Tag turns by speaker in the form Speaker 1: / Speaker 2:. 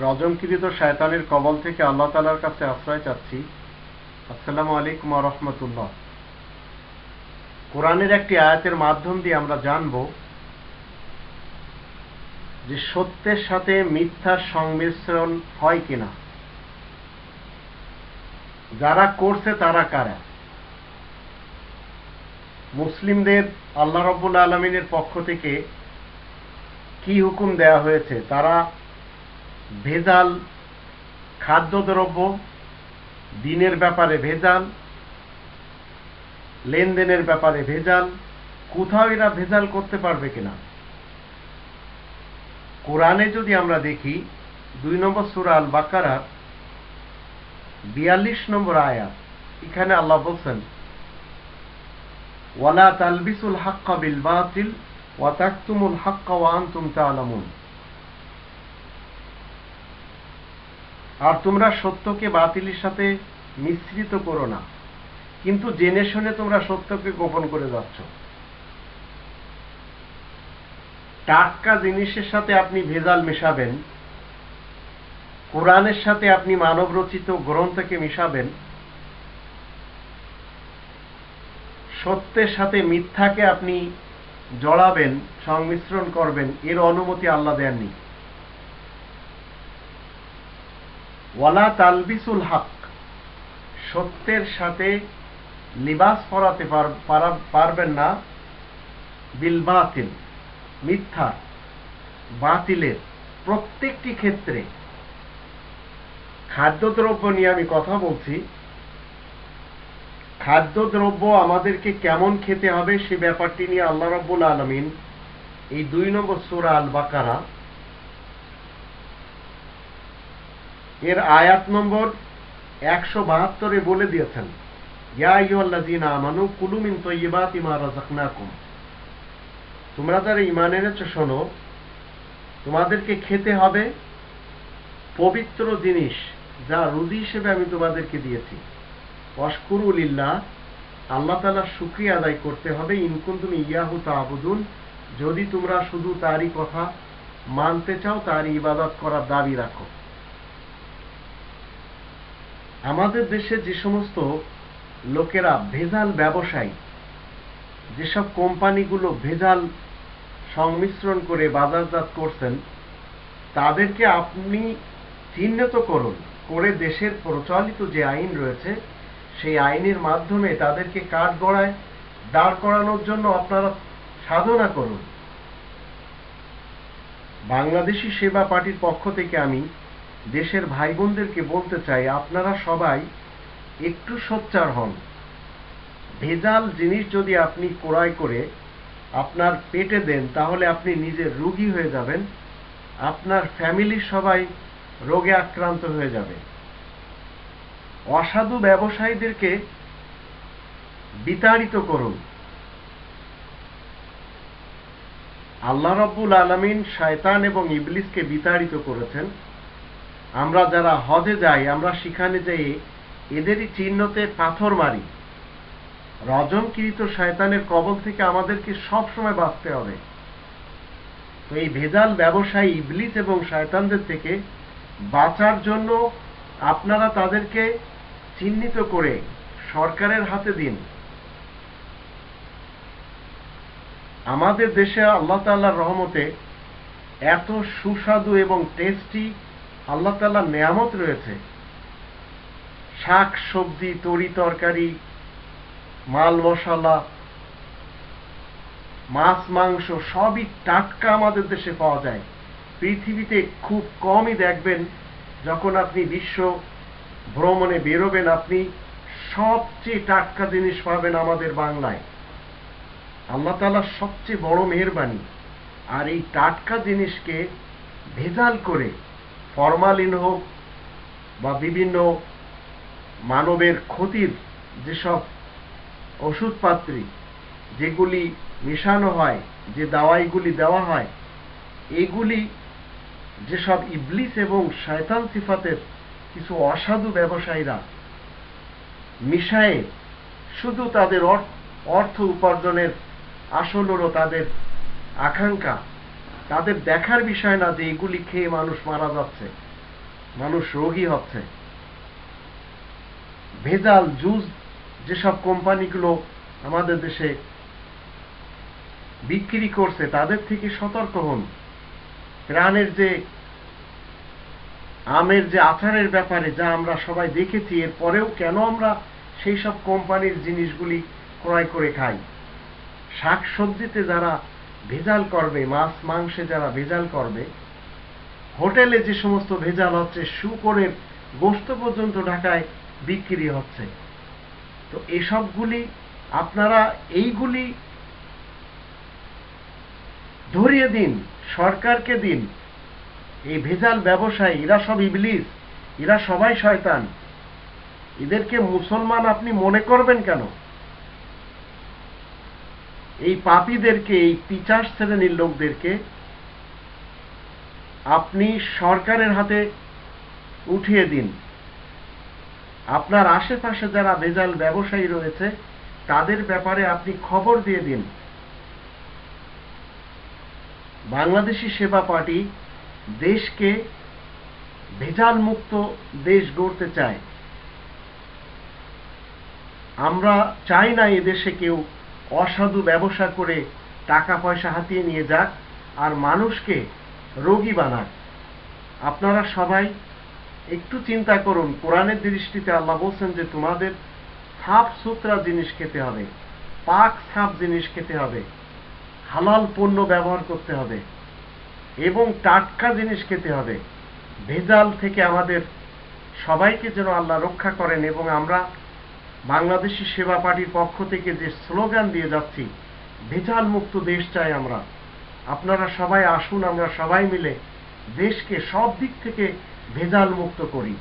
Speaker 1: রজমকৃত শয়তানের কবল থেকে আল্লাহ তালার কাছে আশ্রয় চাচ্ছি। আসসালামু আলাইকুম রহমতুল্লাহ। কোরআনের একটি আয়াতের মাধ্যম দিয়ে আমরা জানব যে সত্যের সাথে মিথ্যার সংমিশ্রণ হয় কিনা। যারা করছে তারা কারা? মুসলিমদের আল্লাহ রব্বুল আলমিনের পক্ষ থেকে কি হুকুম দেয়া হয়েছে? তারা ভেজাল খাদ্যদ্রব্য, দিনের ব্যাপারে ভেজাল, লেনদেনের ব্যাপারে ভেজাল, কোথাও এরা ভেজাল করতে পারবে কিনা? কোরআনে যদি আমরা দেখি, দুই নম্বর সুরা আল বাকারা বিয়াল্লিশ নম্বর আয়াত, এখানে আল্লাহ বলছেন, ওয়ালা তালবিসুল হাক্কা বিল বাতিল ওয়া তাকতুমুল হাক্কা ওয়া আনতুম তা'লামুন আর তোমরা সত্যকে বাতিলের সাথে মিশ্রিত করো না। কিন্তু জেনে শুনে তোমরা সত্যকে গোপন করে যাচ্ছ। টাটকা জিনিসের সাথে আপনি ভেজাল মেশাবেন, কোরআনের সাথে আপনি মানব রচিত গ্রন্থকে মিশাবেন, সত্যের সাথে মিথ্যাকে আপনি জড়াবেন, সংমিশ্রণ করবেন, এর অনুমতি আল্লাহ দেননি। ওয়ালা তালবিসুল হক, সত্যের সাথে লিবাস পরাতে পারবেন না। বিল বাতিল, মিথ্যা, বাতিলের প্রত্যেকটি ক্ষেত্রে। খাদ্যদ্রব্য নিয়ে আমি কথা বলছি। খাদ্যদ্রব্য আমাদেরকে কেমন খেতে হবে সে ব্যাপারটি নিয়ে আল্লাহ রব্বুল আলমিন এই দুই নম্বর সুরা আল বাকারা এর আয়াত নম্বর একশো বাহাত্তরে বলে দিয়েছেন তোমরা যারা ইমান এনেছ, শোনো, তোমাদেরকে খেতে হবে পবিত্র জিনিস যা রুজি হিসেবে আমি তোমাদেরকে দিয়েছি। অস্কুরুলিল্লাহ আল্লাহ তালার শুক্রিয়া আদায় করতে হবে। ইনকুন তুমি ইয়াহু তাবুদুন যদি তোমরা শুধু তারই কথা মানতে চাও, তারই ইবাদত করার দাবি রাখো। আমাদের দেশে যে সমস্ত লোকেরা ভেজাল ব্যবসায়ী, যেসব কোম্পানিগুলো ভেজাল সংমিশ্রণ করে বাজারজাত করছেন, তাদেরকে আপনি চিহ্নিত করুন, করে দেশের প্রচলিত যে আইন রয়েছে, সেই আইনের মাধ্যমে তাদেরকে কাঠ গড়ায় দাঁড় করানোর জন্য আপনারা সাধনা করুন। বাংলাদেশি সেবা পার্টির পক্ষ থেকে আমি দেশের ভাই বোনদেরকে বলতে চাই, আপনারা সবাই একটু সোচ্চার হন। ভেজাল জিনিস যদি আপনি ক্রয় করে আপনার পেটে দেন, তাহলে আপনি নিজের রুগী হয়ে যাবেন। আপনার ফ্যামিলির সবাই রোগে আক্রান্ত হয়ে যাবে। অসাধু ব্যবসায়ীদেরকে বিতাড়িত করুন। আল্লাহ রব্বুল আলমিন শয়তান এবং ইবলিসকে বিতাড়িত করেছেন। আমরা যারা হজে যাই, আমরা সেখানে যাই, এদেরই চিহ্নতে পাথর মারি। রজমকৃত শয়তানের কবল থেকে আমাদেরকে সব সময় বাঁচতে হবে। তো এই ভেজাল ব্যবসায়ী ইবলিস এবং শয়তানদের থেকে বাঁচার জন্য আপনারা তাদেরকে চিহ্নিত করে সরকারের হাতে দিন। আমাদের দেশে আল্লাহ তাল্লাহর রহমতে এত সুস্বাদু এবং টেস্টি আল্লাহ তাল্লাহ নেয়ামত রয়েছে। শাক সবজি তরি তরকারি মাল মশলা, মাছ, মাংস সবই টাটকা আমাদের দেশে পাওয়া যায়। পৃথিবীতে খুব কমই দেখবেন যখন আপনি বিশ্ব ভ্রমণে বেরোবেন, আপনি সবচেয়ে টাটকা জিনিস পাবেন আমাদের বাংলায়। আল্লাহ তালার সবচেয়ে বড় মেহরবানি। আর এই টাটকা জিনিসকে ভেজাল করে ফরমালিন হোক বা বিভিন্ন মানবের ক্ষতির যেসব ওষুধপাত্রী যেগুলি মেশানো হয়, যে দাওয়াইগুলি দেওয়া হয়, এগুলি যেসব ইবলিস এবং শয়তান সিফাতের কিছু অসাধু ব্যবসায়ীরা মিশায়ে শুধু তাদের অর্থ উপার্জনের আসল হলো তাদের আকাঙ্ক্ষা তাদের দেখার বিষয় না যে এগুলি খেয়ে মানুষ মারা যাচ্ছে, মানুষ রোগী হচ্ছে। ভেজাল, জুস, যেসব কোম্পানিগুলো আমাদের দেশে বিক্রি করছে, তাদের থেকে সতর্ক হন। প্রাণের যে আমের যে আচারের ব্যাপারে যা আমরা সবাই দেখেছি, এর পরেও কেন আমরা সেই সব কোম্পানির জিনিসগুলি ক্রয় করে খাই? শাক সবজিতে যারা ভেজাল করবে, মাছ, মাংসে যারা ভেজাল করবে, হোটেলে যে সমস্ত ভেজাল হচ্ছে, শুকরের গোস্ত পর্যন্ত ঢাকায় বিক্রি হচ্ছে। তো এসবগুলি আপনারা এইগুলি ধরিয়ে দিন, সরকারকে দিন। এই ভেজাল ব্যবসায়ী, এরা সব ইবলিস, এরা সবাই শয়তান। এদেরকে মুসলমান আপনি মনে করবেন কেন? এই পাপীদেরকে, এই পিচার শ্রেণির লোকদেরকে আপনি সরকারের হাতে উঠিয়ে দিন। আপনার আশেপাশে যারা ভেজাল ব্যবসায়ী রয়েছে, তাদের ব্যাপারে আপনি খবর দিয়ে দিন। বাংলাদেশি সেবা পার্টি দেশকে ভেজাল মুক্ত দেশ গড়তে চায়। আমরা চাই না এদেশে কেউ অসাধু ব্যবসা করে টাকা পয়সা হাতিয়ে নিয়ে যাক আর মানুষকে রোগী বানাক। আপনারা সবাই একটু চিন্তা করুন, কোরআনের দৃষ্টিতে আল্লাহ বলছেন যে তোমাদের সাফ সুতরা জিনিস খেতে হবে, পাক সাফ জিনিস খেতে হবে, হালাল পণ্য ব্যবহার করতে হবে এবং টাটকা জিনিস খেতে হবে। ভেজাল থেকে আমাদের সবাইকে যেন আল্লাহ রক্ষা করেন এবং আমরা বাংলাদেশি সেবা পার্টির পক্ষ থেকে যে স্লোগান দিয়ে যাচ্ছি, ভেজাল মুক্ত দেশ চাই আমরা। আপনারা সবাই আসুন, আমরা সবাই মিলে দেশকে সব দিক থেকে ভেজাল মুক্ত করি।